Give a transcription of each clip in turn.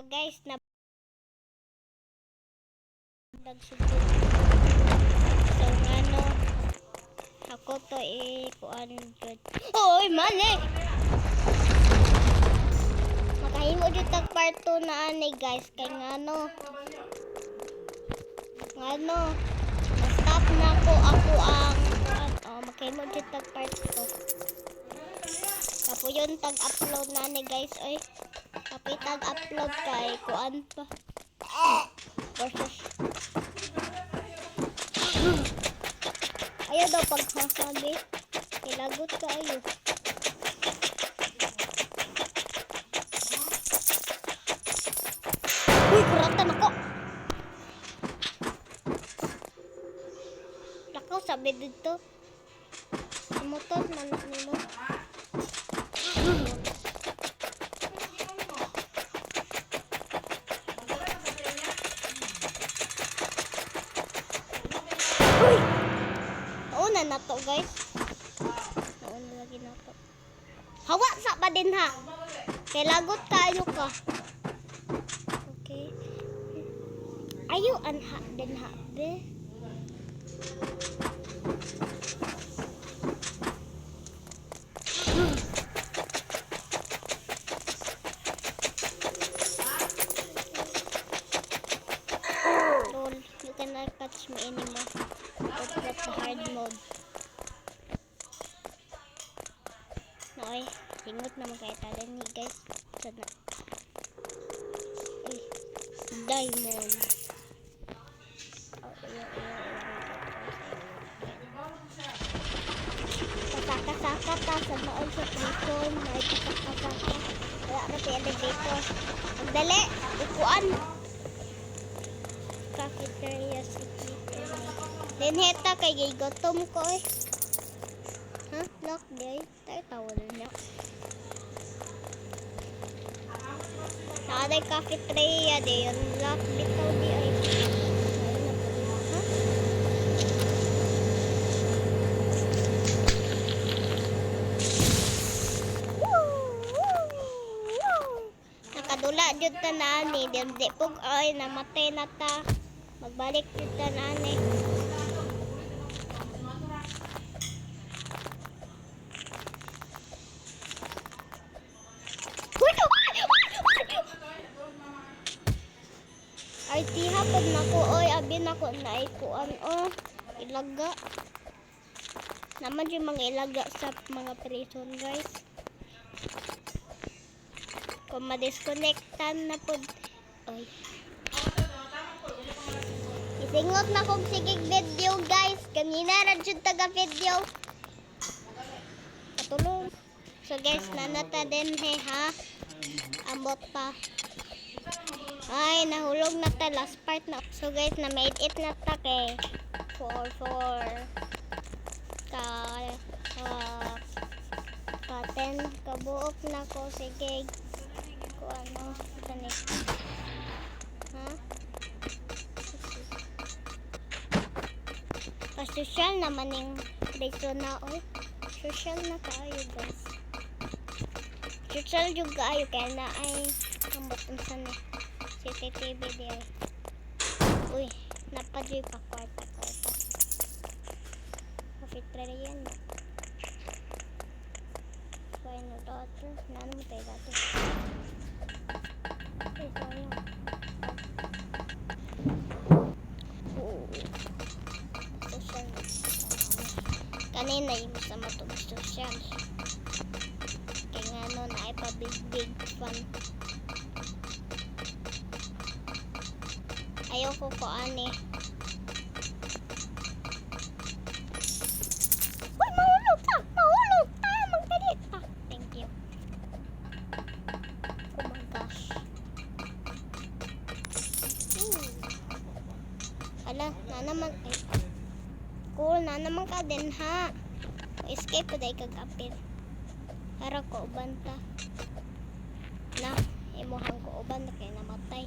So guys, na nagsugod. So ano, ako to eh, kuan good. Oy, mali! Makahimo dito tag part 2 na ani guys, kay ngano. Ngano, na-stop na ko ako ang kuan. Oh, makahimo dito tag part 2. Tapo yun tag-upload na ni guys, oy. Tapos tag-upload kay kuan pa. Versus. Ayaw daw paghasabi. Kilagot ka ayo. Uy, kuratan ako. Lakaw, sabi dito. Sumutot man nimo. Guys. Nauna lagi na to. Hawa sa pa din ha. Kay lagot tayo ka. Okay. Ayo anha din ha, be. Lol, you cannot catch me anymore. Because that's the hard mode. Noy, singot naman kaya tayo ni guys. Sana. Uy, diamond. Oh, ayaw, ayaw, ayaw. Kasaka-saka ta sa maol sa May kasaka-saka. Wala na sa elevator. Magdali, ukuan. Cafeteria City. Linheta kay gay gutom ko eh. Ha? Lock day? Tayo tawal niya. Naaday cafeteria di yun. Lock bitaw di ay. Ha? Nakadula jud ta nani, di pug ay namatay na ta. Magbalik jud ta nani. Uy! Uy! Uy! Ay ti hapon na ko oy abi na ko na ikuan oh ilaga. Naman yung mga ilaga sa mga prison guys. Kung ma-disconnectan na po. Oy. Isingot na kong sigig video guys. Kanina ra jud taga video. Katulong. So guys, nanata din he ha. Ambot pa. Ay, nahulog na ta last part na. So guys, na made it na ta kay 4 4 ka uh, ka 10 kabuok na ko sige ano gani ha Kasosyal naman yung preso na oy. Social na kayo guys. Social yung kayo kaya na ay ambot unsa ni CCTV di ay. Uy, napadyoy pa kwarta kwarta. Kafeteria yan. Bueno, daughter. Nano mo tayo Kanina yung sa matug social. Kaya nga no, na ay pa big big fan. Ayoko ko ani. Uy, mahulog ta! Mahulog ta! Magdali ta! Thank you. Oh my gosh. Hmm. Ala, na naman. Ay, cool na naman ka din ha. Escape ko dahil kagapit. Para ko uban ta. Na, imuhang ko uban na kaya namatay.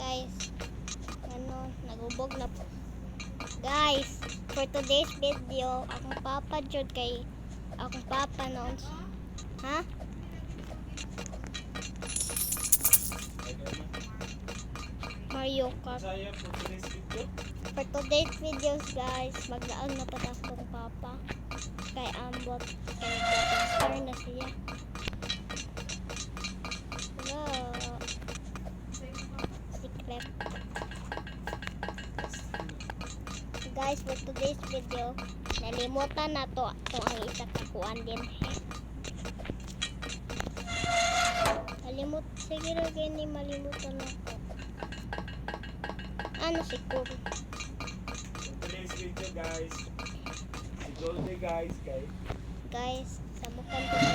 Guys, ano, nagubog na po. Guys, for today's video, akong papa jud kay akong papa noon. Ha? Mario Kart. For today's videos guys, maglaan na pa akong papa. Kay Ambot. Kay Star na siya. Hello. Secret. Guys, for today's video, nalimutan na to. Ito ang isa kakuan din. Malimut. Sige rin ni malimutan ako. Ano si Kuro? For today's video guys. Si Goldie guys kay Guys, sabukan ko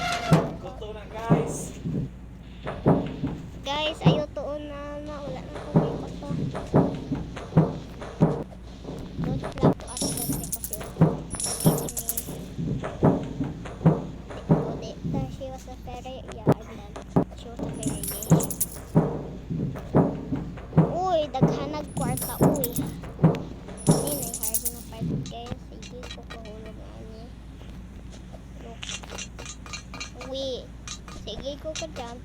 Uy. Sige ka jump.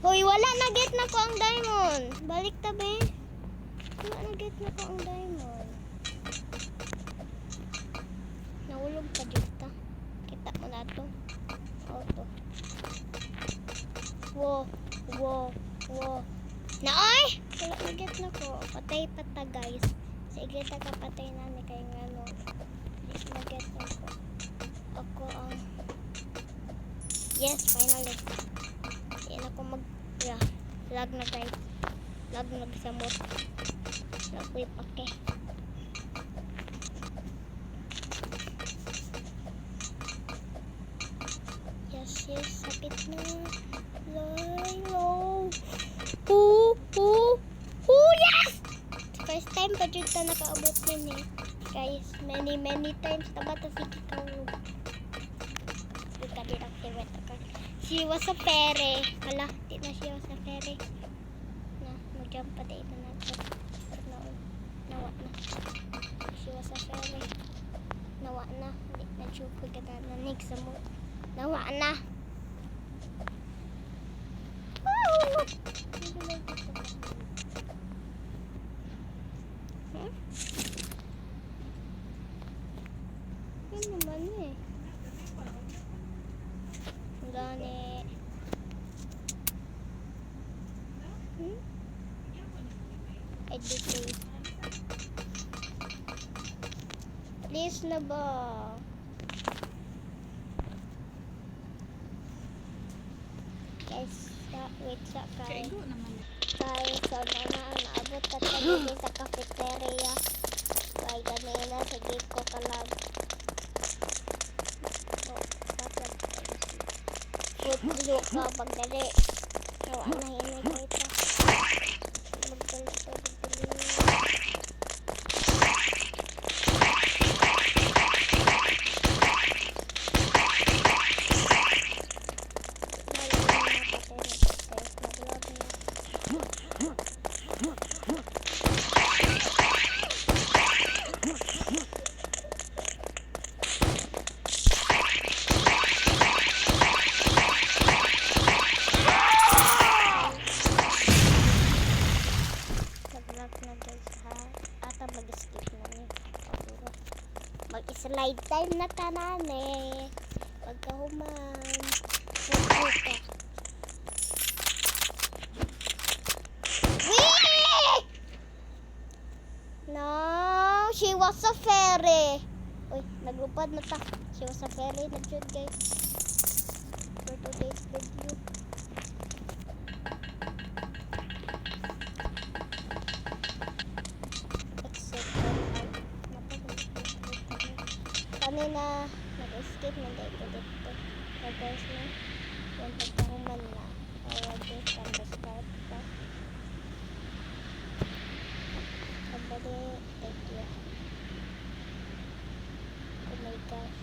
Hoy, wala na get na ko ang diamond. Balik ta be. Wala na get na ko ang diamond. Nahulog pa dito ta. Kita mo na to. Auto. Wo, wo, wo. Na ay! Wala na get na ko. Patay pa ta guys. Sige ta kapatay na ni kay ngano. Di na get na ko. Ako ang Yes, finally. Yan ako mag... Yeah. Lag na guys. Lag na sa mot. Lag ko ipake. Yes, yes. Sakit na. Lay, low. Ooh, ooh. Ooh, yes! First time pa dyan ta nakaabot nun eh. Guys, many, many times na ba ito sige kahulog. Hindi ka din activate ako. She was a fairy. Hala, di na siya was a fairy. Na, mag-jump pa dito na. No, nawa na. She was a fairy. Nawa na. Hindi na siya ko nanig sa mo. Nawa na. Woo! Hmm? Yun naman eh. Gani. Hmm? Educate. Please na ba? Guys, wait sa kay. Kay sa na naabot ka sa sa cafeteria. Kay ganina sige ko kalag. Oh, dapat Blue ka pagdali. Nawa na hinay ko ito. Magkalito, magdali. Nag-vlog na guys ha. Ata mag-skip na niya. Siguro. Time na tanan. Pagkahuman. Puputa. Wee! No, she was a fairy. Uy, naglupad na ta. She was a fairy na guys. For today's video. Kanina, nag-escape na ko dito. So guys na, yung na. Kaya guys, from the start pa. Sabali, thank you. Oh my gosh.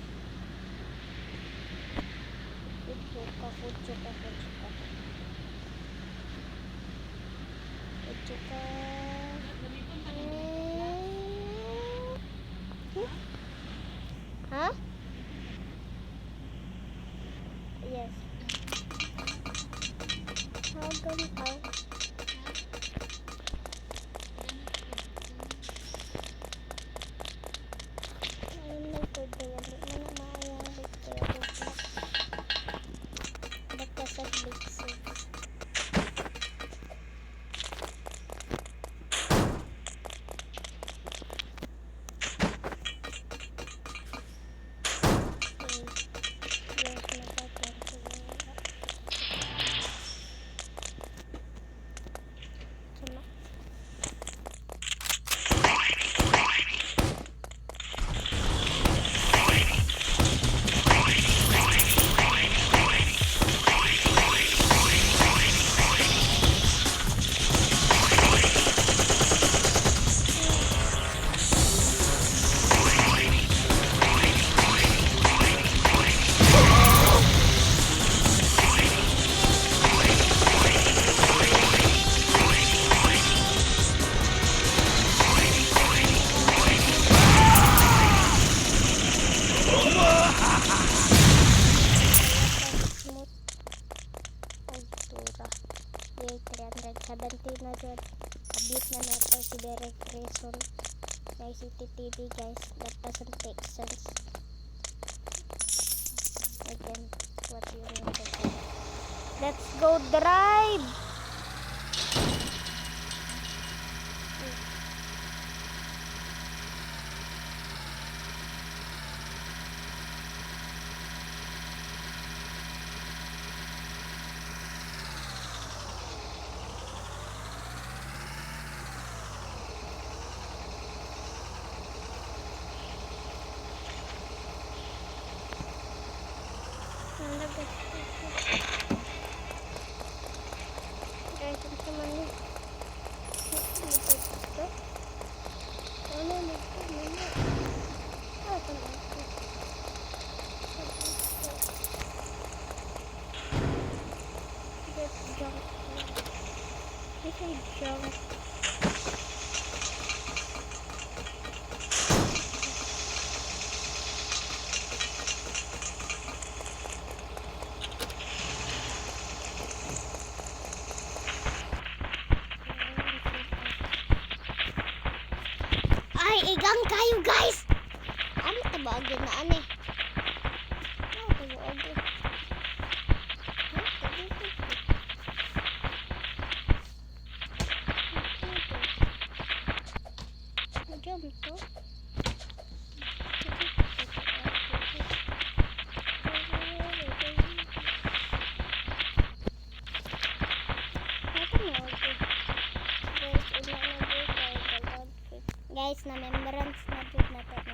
Hanggang kayo guys! Ang tabagan na ano eh. десь на мембранці, мабуть, на те.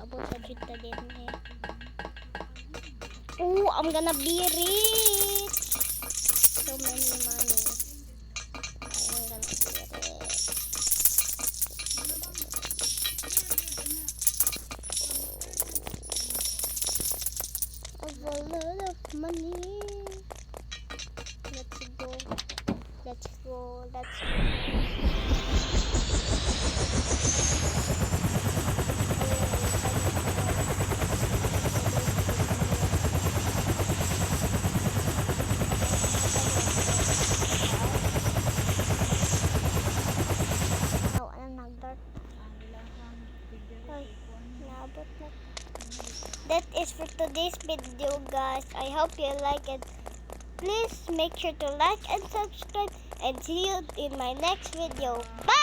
abot sa juta din eh. Oh, I'm gonna be rich. So many money. This video guys. I hope you like it. Please make sure to like and subscribe and see you in my next video. Bye!